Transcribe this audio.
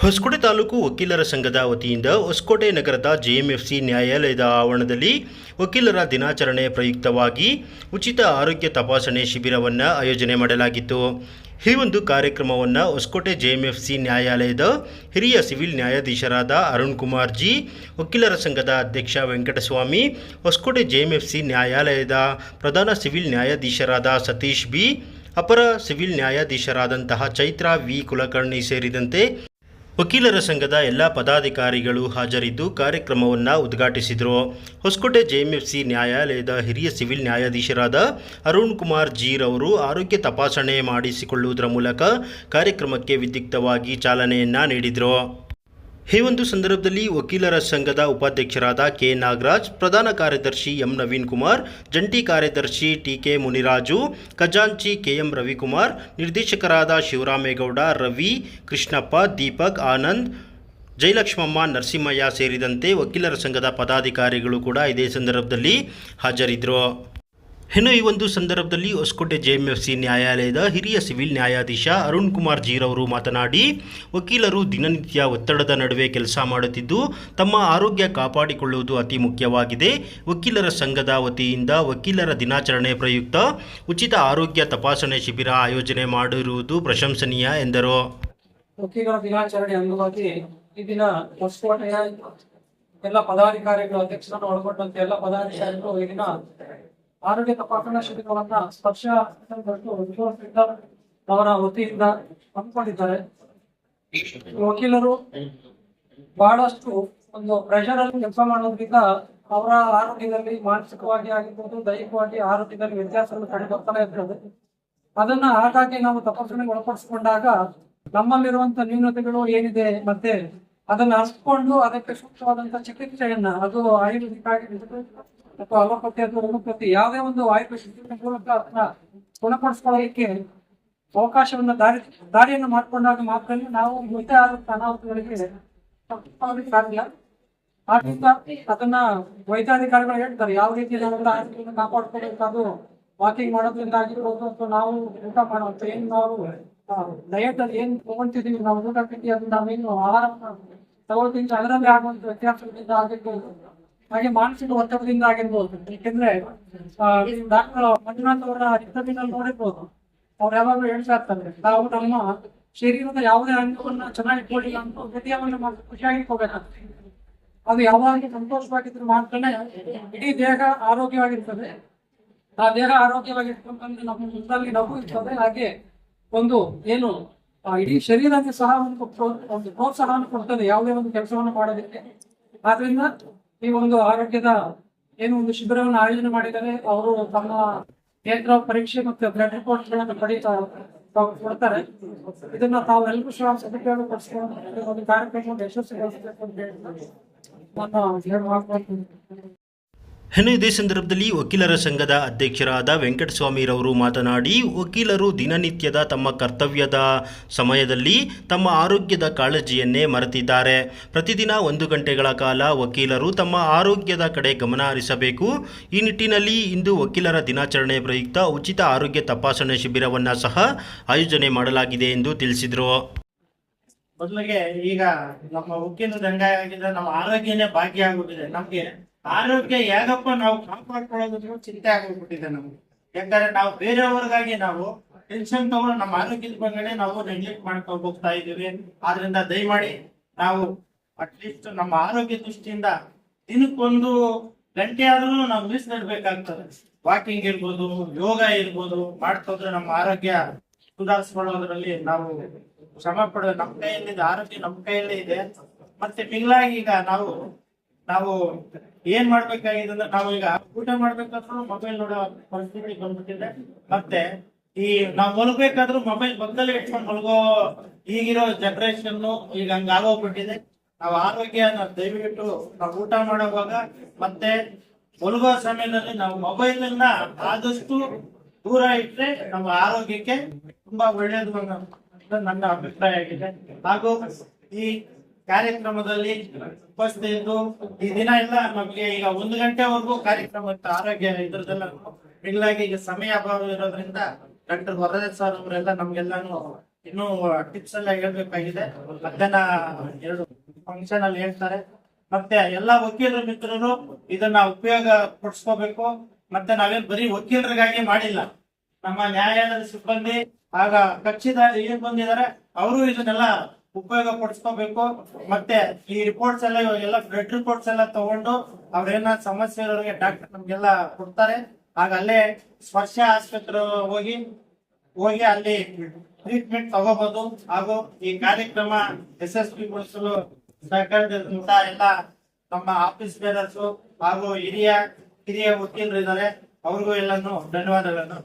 ಹೊಸಕೋಟೆ ತಾಲೂಕು ವಕೀಲರ ಸಂಘದ ವತಿಯಿಂದ ಹೊಸಕೋಟೆ ನಗರದ ಜೆಎಂಎಫ್ಸಿ ನ್ಯಾಯಾಲಯದ ಆವರಣದಲ್ಲಿ ವಕೀಲರ ದಿನಾಚರಣೆ ಪ್ರಯುಕ್ತವಾಗಿ ಉಚಿತ ಆರೋಗ್ಯ ತಪಾಸಣೆ ಶಿಬಿರವನ್ನು ಆಯೋಜನೆ ಮಾಡಲಾಗಿತ್ತು. ಈ ಒಂದು ಕಾರ್ಯಕ್ರಮವನ್ನು ಹೊಸಕೋಟೆ ಜೆಎಂಎಫ್ಸಿ ನ್ಯಾಯಾಲಯದ ಹಿರಿಯ ಸಿವಿಲ್ ನ್ಯಾಯಾಧೀಶರಾದ ಅರುಣ್ ಕುಮಾರ್ ಜಿ, ವಕೀಲರ ಸಂಘದ ಅಧ್ಯಕ್ಷ ವೆಂಕಟಸ್ವಾಮಿ, ಹೊಸಕೋಟೆ ಜೆಎಂಎಫ್ಸಿ ನ್ಯಾಯಾಲಯದ ಪ್ರಧಾನ ಸಿವಿಲ್ ನ್ಯಾಯಾಧೀಶರಾದ ಸತೀಶ್ ಬಿ, ಅಪರ ಸಿವಿಲ್ ನ್ಯಾಯಾಧೀಶರಾದಂತಹ ಚೈತ್ರ ವಿ ಕುಲಕರ್ಣಿ ಸೇರಿದಂತೆ ವಕೀಲರ ಸಂಘದ ಎಲ್ಲ ಪದಾಧಿಕಾರಿಗಳು ಹಾಜರಿದ್ದು ಕಾರ್ಯಕ್ರಮವನ್ನು ಉದ್ಘಾಟಿಸಿದರು. ಹೊಸಕೋಟೆ ಜೆಎಂಎಫ್ಸಿ ನ್ಯಾಯಾಲಯದ ಹಿರಿಯ ಸಿವಿಲ್ ನ್ಯಾಯಾಧೀಶರಾದ ಅರುಣ್ ಕುಮಾರ್ ಜೀರ್ ಅವರು ಆರೋಗ್ಯ ತಪಾಸಣೆ ಮಾಡಿಸಿಕೊಳ್ಳುವುದರ ಮೂಲಕ ಕಾರ್ಯಕ್ರಮಕ್ಕೆ ವಿದ್ಯುಕ್ತವಾಗಿ ಚಾಲನೆಯನ್ನ ನೀಡಿದರು. ಈ ಒಂದು ಸಂದರ್ಭದಲ್ಲಿ ವಕೀಲರ ಸಂಘದ ಉಪಾಧ್ಯಕ್ಷರಾದ ಕೆ. ನಾಗರಾಜ್, ಪ್ರಧಾನ ಕಾರ್ಯದರ್ಶಿ ಎಂ. ನವೀನ್ ಕುಮಾರ್, ಜಂಟಿ ಕಾರ್ಯದರ್ಶಿ ಟಿ. ಕೆ. ಮುನಿರಾಜು, ಖಜಾಂಚಿ ಕೆ. ಎಂ. ರವಿಕುಮಾರ್, ನಿರ್ದೇಶಕರಾದ ಶಿವರಾಮೇಗೌಡ, ರವಿ, ಕೃಷ್ಣಪ್ಪ, ದೀಪಕ್, ಆನಂದ್, ಜಯಲಕ್ಷ್ಮಮ್ಮ, ನರಸಿಂಹಯ್ಯ ಸೇರಿದಂತೆ ವಕೀಲರ ಸಂಘದ ಪದಾಧಿಕಾರಿಗಳು ಕೂಡ ಇದೇ ಸಂದರ್ಭದಲ್ಲಿ ಹಾಜರಿದ್ದರು ಇನ್ನು ಈ ಒಂದು ಸಂದರ್ಭದಲ್ಲಿ ಹೊಸಕೋಟೆ ಜೆಎಂಎಫ್ಸಿ ನ್ಯಾಯಾಲಯದ ಹಿರಿಯ ಸಿವಿಲ್ ನ್ಯಾಯಾಧೀಶ ಅರುಣ್ ಕುಮಾರ್ ಜೀರವರು ಮಾತನಾಡಿ, ವಕೀಲರು ದಿನನಿತ್ಯ ಒತ್ತಡದ ನಡುವೆ ಕೆಲಸ ಮಾಡುತ್ತಿದ್ದು, ತಮ್ಮ ಆರೋಗ್ಯ ಕಾಪಾಡಿಕೊಳ್ಳುವುದು ಅತಿ ಮುಖ್ಯವಾಗಿದೆ. ವಕೀಲರ ಸಂಘದ ವತಿಯಿಂದ ವಕೀಲರ ದಿನಾಚರಣೆ ಪ್ರಯುಕ್ತ ಉಚಿತ ಆರೋಗ್ಯ ತಪಾಸಣೆ ಶಿಬಿರ ಆಯೋಜನೆ ಮಾಡಿರುವುದು ಪ್ರಶಂಸನೀಯ ಎಂದರು. ವಕೀಲರ ದಿನಾಚರಣೆ ಅಂಗವಾಗಿ ಈ ದಿನ ಹೊಸಕೋಟೆಯ ಎಲ್ಲ ಪದಾಧಿಕಾರಿಗಳು, ಅಧ್ಯಕ್ಷರನ್ನು ಒಳಗೊಂಡಂತೆ ಎಲ್ಲ ಪದಾಧಿಕಾರಿಗಳು ಈ ದಿನ ಆರೋಗ್ಯ ತಪಾಸಣಾ ಶಿಬಿರವನ್ನ ಸ್ಪರ್ಶ ಅವರ ವತಿಯಿಂದ ಹಮ್ಮಿಕೊಂಡಿದ್ದಾರೆ. ವಕೀಲರು ಬಹಳಷ್ಟು ಒಂದು ಪ್ರೆಷರ್ ಅಲ್ಲಿ ಕೆಲಸ ಮಾಡೋದ್ರಿಂದ ಅವರ ಆರೋಗ್ಯದಲ್ಲಿ ಮಾನಸಿಕವಾಗಿ ಆಗಿರ್ಬೋದು, ದೈಹಿಕವಾಗಿ ಆರೋಗ್ಯದಲ್ಲಿ ವ್ಯತ್ಯಾಸಗಳು ಕಂಡು ಬರ್ತಾನೆ ಇರ್ತದೆ. ಅದನ್ನ ಹಾಗಾಗಿ ನಾವು ತಪಾಸಣೆಗೆ ಒಳಪಡಿಸಿಕೊಂಡಾಗ ನಮ್ಮಲ್ಲಿರುವಂತ ನ್ಯೂನತೆಗಳು ಏನಿದೆ ಮತ್ತೆ ಅದನ್ನ ಅರಿತುಕೊಂಡು ಅದಕ್ಕೆ ಸೂಕ್ತವಾದಂತಹ ಚಿಕಿತ್ಸೆಯನ್ನ ಅದು ಆಯುರ್ವೇದಿಕ್ ಆಗಿರ್ಬೋದು ಅಥವಾ ಅಲೋಪತಿ ಅಥವಾ ಹೋಮಿಯೋಪತಿ ಯಾವುದೇ ಒಂದು ಆಯುರ್ವೇದ ಚಿಕಿತ್ಸೆ ಮೂಲಕ ಅದನ್ನ ಗುಣಪಡಿಸ್ಕೊಳ್ಳೋದಕ್ಕೆ ಅವಕಾಶವನ್ನ ದಾರಿ, ದಾರಿಯನ್ನು ಮಾಡಿಕೊಂಡಾಗ ಮಾತ್ರ ನಾವು ಮುಂದೆ ಆದಂತ ಅನಾಹುತಗಳಿಗೆ ಸಾಧ್ಯ. ಆದ್ರಿಂದ ಅದನ್ನ ವೈದ್ಯಾಧಿಕಾರಿಗಳು ಹೇಳ್ತಾರೆ, ಯಾವ ರೀತಿ ಆರೋಗ್ಯವನ್ನು ಕಾಪಾಡ್ಕೋಬೇಕಾದ್ರು ವಾಕಿಂಗ್ ಮಾಡೋದ್ರಿಂದ ಆಗಿರ್ಬೋದು ಅಥವಾ ನಾವು ಊಟ ಮಾಡುವಂತ ಏನ್ ನಾವು ಡಯಟ್ ಅಲ್ಲಿ ಏನ್ ತಗೊಂತಿದೀವಿ ನಾವು ಊಟ ತಿಂಡಿ ಅದನ್ನ ನಾವೇನು ಆಹಾರ ತಗೊಳ್ತೀವಿ, ಅದರಲ್ಲಿ ಆಗುವಂತ ವ್ಯತ್ಯಾಸದಿಂದ ಆಗಿರ್ಬೋದು. ಹಾಗೆ ಮಾನಸಿಕ ಒತ್ತಡದಿಂದ ಆಗಿರ್ಬೋದು. ಯಾಕೆಂದ್ರೆ ಡಾಕ್ಟರ್ ಮಂಜುನಾಥ್ ಅವರ ಚಿತ್ರದಿಂದ ನೋಡಿರ್ಬೋದು. ಅವ್ರು ಯಾವಾಗಲೂ ಹೇಳ್ತಾ ಇರ್ತಾರೆ, ನಾವು ನಮ್ಮ ಶರೀರದ ಯಾವುದೇ ಅಂಗವನ್ನ ಚೆನ್ನಾಗಿ ಇಟ್ಕೊಳ್ಳಿಲ್ಲ ಅಂತ ವ್ಯತ್ಯಾಸವನ್ನ ಮಾಡಿ ಖುಷಿಯಾಗಿ ಇಟ್ಕೋಬೇಕಾಗ್ತದೆ ಅದು ಯಾವಾಗ ಸಂತೋಷವಾಗಿದ್ರೆ ಮಾತ್ರನೇ ಇಡೀ ದೇಹ ಆರೋಗ್ಯವಾಗಿರ್ತದೆ. ಆ ದೇಹ ಆರೋಗ್ಯವಾಗಿರ್ತಕ್ಕಂಥ ನಮ್ಮ ಮುಖದಲ್ಲಿ ನಗು ಇರ್ತದೆ. ಹಾಗೆ ಒಂದು ಏನು ಇಡೀ ಶರೀರಕ್ಕೆ ಸಹ ಒಂದು ಪ್ರೋತ್ಸಾಹವನ್ನು ಕೊಡ್ತದೆ. ಯಾವುದೇ ಒಂದು ಕೆಲಸವನ್ನು ಮಾಡೋದಕ್ಕೆ. ಆದ್ರಿಂದ ಈ ಒಂದು ಆರೋಗ್ಯದ ಏನು ಒಂದು ಶಿಬಿರವನ್ನು ಆಯೋಜನೆ ಮಾಡಿದ್ದಾರೆ ಅವರು ತಮ್ಮ ನೇತ್ರ ಪರೀಕ್ಷೆ ಮತ್ತು ಬ್ಲಡ್ ರಿಪೋರ್ಟ್ಗಳನ್ನು ಪಡೀತಾ ಕೊಡ್ತಾರೆ. ಇದನ್ನ ತಾವು ಎಲ್ಲರೂ ಸಹ ಸದುಪಯೋಗ ಪಡಿಸ್ಕೊಂಡು ಒಂದು ಕಾರ್ಯಕ್ರಮವನ್ನು ಯಶಸ್ವಿಗೊಳಿಸಬೇಕು ಅಂತ ಹೇಳಿ ನಾನು ಇನ್ನು ಇದೇ ಸಂದರ್ಭದಲ್ಲಿ ವಕೀಲರ ಸಂಘದ ಅಧ್ಯಕ್ಷರಾದ ವೆಂಕಟಸ್ವಾಮಿರವರು ಮಾತನಾಡಿ, ವಕೀಲರು ದಿನನಿತ್ಯದ ತಮ್ಮ ಕರ್ತವ್ಯದ ಸಮಯದಲ್ಲಿ ತಮ್ಮ ಆರೋಗ್ಯದ ಕಾಳಜಿಯನ್ನೇ ಮರೆತಿದ್ದಾರೆ. ಪ್ರತಿದಿನ ಒಂದು ಗಂಟೆಗಳ ಕಾಲ ವಕೀಲರು ತಮ್ಮ ಆರೋಗ್ಯದ ಕಡೆ ಗಮನ ಹರಿಸಬೇಕು. ಈ ನಿಟ್ಟಿನಲ್ಲಿ ಇಂದು ವಕೀಲರ ದಿನಾಚರಣೆ ಪ್ರಯುಕ್ತ ಉಚಿತ ಆರೋಗ್ಯ ತಪಾಸಣೆ ಶಿಬಿರವನ್ನು ಸಹ ಆಯೋಜನೆ ಮಾಡಲಾಗಿದೆ ಎಂದು ತಿಳಿಸಿದರು. ಮೊದಲಿಗೆ ಈಗ ನಮ್ಮ ಉಕ್ಕಿನ ಆಗಿದೆ ನಮ್ಮ ಆರೋಗ್ಯನೇ ಭಾಗ್ಯ ಆಗ್ಬಿಟ್ಟಿದೆ ನಮ್ಗೆ ಆರೋಗ್ಯ ಹೇಗಪ್ಪ ನಾವು ಕಾಪಾಡ್ಕೊಳ್ಳೋದು ಚಿಂತೆ ಆಗೋಗ್ಬಿಟ್ಟಿದೆ ನಮ್ಗೆ. ಯಾಕಂದ್ರೆ ನಾವು ಬೇರೆಯವ್ರಿಗಾಗಿ ನಾವು ಟೆನ್ಷನ್ ತಗೊಂಡು ನಮ್ಮ ಆರೋಗ್ಯದ ಬಗ್ಗೆ ನಾವು ನೆಗ್ಲೆಕ್ಟ್ ಮಾಡ್ಕೊಂಡು ಹೋಗ್ತಾ ಇದೀವಿ ಆದ್ರಿಂದ ದಯಮಾಡಿ ನಾವು ಅಟ್ಲೀಸ್ಟ್ ನಮ್ಮ ಆರೋಗ್ಯ ದೃಷ್ಟಿಯಿಂದ ದಿನಕ್ಕೊಂದು ಗಂಟೆ ಆದ್ರೂ ನಾವು ಮೀಸಲಿಡ್ಬೇಕಾಗ್ತದೆ ವಾಕಿಂಗ್ ಇರ್ಬೋದು, ಯೋಗ ಇರ್ಬೋದು, ಮಾಡ್ಕೊಂಡ್ರೆ ನಮ್ಮ ಆರೋಗ್ಯ ಸುಧಾರಿಸ್ಕೊಳ್ಳೋದ್ರಲ್ಲಿ ನಾವು ಶ್ರಮ ಪಡೋ ನಮ್ಮ ಕೈಯಲ್ಲಿ ಆರೋಗ್ಯ ನಮ್ಮ ಕೈಯಲ್ಲೇ ಇದೆ ಮತ್ತೆ ಮಿಗಿಲಾಗಿ ಈಗ ನಾವು ನಾವು ಏನ್ ಮಾಡ್ಬೇಕಾಗಿದೆ ಅಂದ್ರೆ ನಾವು ಈಗ ಊಟ ಮಾಡ್ಬೇಕಾದ್ರೂ ಮೊಬೈಲ್ ನೋಡೋ ಪರಿಸ್ಥಿತಿ ಬಂದ್ಬಿಟ್ಟಿದೆ. ಮತ್ತೆ ಈ ನಾವು ಮಲಗ್ಬೇಕಾದ್ರೂ ಮೊಬೈಲ್ ಪಕ್ಕದಲ್ಲಿ ಇಟ್ಕೊಂಡು ಮಲಗೋ ಈಗಿರೋ ಜನರೇಷನ್ ಈಗ ಹಂಗ ಆಗೋಗ್ಬಿಟ್ಟಿದೆ. ನಾವು ಆರೋಗ್ಯ ದಯವಿಟ್ಟು ನಾವು ಊಟ ಮಾಡುವಾಗ ಮತ್ತೆ ಮಲಗೋ ಸಮಯದಲ್ಲಿ ನಾವು ಮೊಬೈಲ್ ಅನ್ನ ಆದಷ್ಟು ದೂರ ಇಟ್ರೆ ನಮ್ಮ ಆರೋಗ್ಯಕ್ಕೆ ತುಂಬಾ ಒಳ್ಳೇದು ನನ್ನ ಅಭಿಪ್ರಾಯ ಆಗಿದೆ. ಹಾಗೂ ಈ ಕಾರ್ಯಕ್ರಮದಲ್ಲಿ ಉಪಸ್ಥಿತಿದ್ದು ಈ ದಿನ ಎಲ್ಲ ನಮಗೆ ಈಗ ಒಂದು ಗಂಟೆವರೆಗೂ ಕಾರ್ಯಕ್ರಮ ಇತ್ತು. ಆರೋಗ್ಯ ಇದ್ರದ್ದೆಲ್ಲ ಮಿಗಿಲಾಗಿ ಈಗ ಸಮಯ ಅಭಾವ ಇರೋದ್ರಿಂದ ಡಾಕ್ಟರ್ ವರದೇ ಸರ್ ಅವರೆಲ್ಲ ನಮ್ಗೆಲ್ಲಾನು ಇನ್ನೂ ಟಿಪ್ಸ್ ಎಲ್ಲ ಹೇಳ್ಬೇಕಾಗಿದೆ. ಮಧ್ಯಾಹ್ನ ಎರಡು ಫಂಕ್ಷನ್ ಅಲ್ಲಿ ಹೇಳ್ತಾರೆ. ಮತ್ತೆ ಎಲ್ಲಾ ವಕೀಲರ ಮಿತ್ರರು ಇದನ್ನ ಉಪಯೋಗ ಪಡಿಸ್ಕೋಬೇಕು. ಮತ್ತೆ ನಾವೇನು ಬರೀ ವಕೀಲರಿಗಾಗಿ ಮಾಡಿಲ್ಲ. ನಮ್ಮ ನ್ಯಾಯಾಲಯದ ಸಿಬ್ಬಂದಿ ಆಗ ಕಕ್ಷಿದಾರ ಏನ್ ಬಂದಿದ್ದಾರೆ, ಅವರು ಇದನ್ನೆಲ್ಲ ಉಪಯೋಗ ಪಡಿಸ್ಕೋಬೇಕು. ಮತ್ತೆ ಈ ರಿಪೋರ್ಟ್ಸ್ ಎಲ್ಲ ಇವಾಗೆಲ್ಲ ಬ್ಲಡ್ ರಿಪೋರ್ಟ್ಸ್ ಎಲ್ಲ ತಗೊಂಡು ಅವ್ರೇನ ಸಮಸ್ಯೆ ಇರೋರಿಗೆ ಡಾಕ್ಟರ್ ನಮ್ಗೆಲ್ಲ ಕೊಡ್ತಾರೆ. ಆಗ ಅಲ್ಲೇ ಸ್ಪರ್ಶ ಆಸ್ಪತ್ರೆ ಹೋಗಿ ಹೋಗಿ ಅಲ್ಲಿ ಟ್ರೀಟ್ಮೆಂಟ್ ತಗೋಬಹುದು ಹಾಗೂ ಈ ಕಾರ್ಯಕ್ರಮ ಯಶಸ್ವಿಗೊಳಿಸಲು ಸಹಕರಿಸಿದಂತ ಎಲ್ಲ ನಮ್ಮ ಆಫೀಸ್ ಬೇರರ್ಸ್ ಹಾಗೂ ಹಿರಿಯ ಹಿರಿಯ ವಕೀಲರು ಇದ್ದಾರೆ ಅವ್ರಿಗೂ ಎಲ್ಲಾನು ಧನ್ಯವಾದಗಳನ್ನು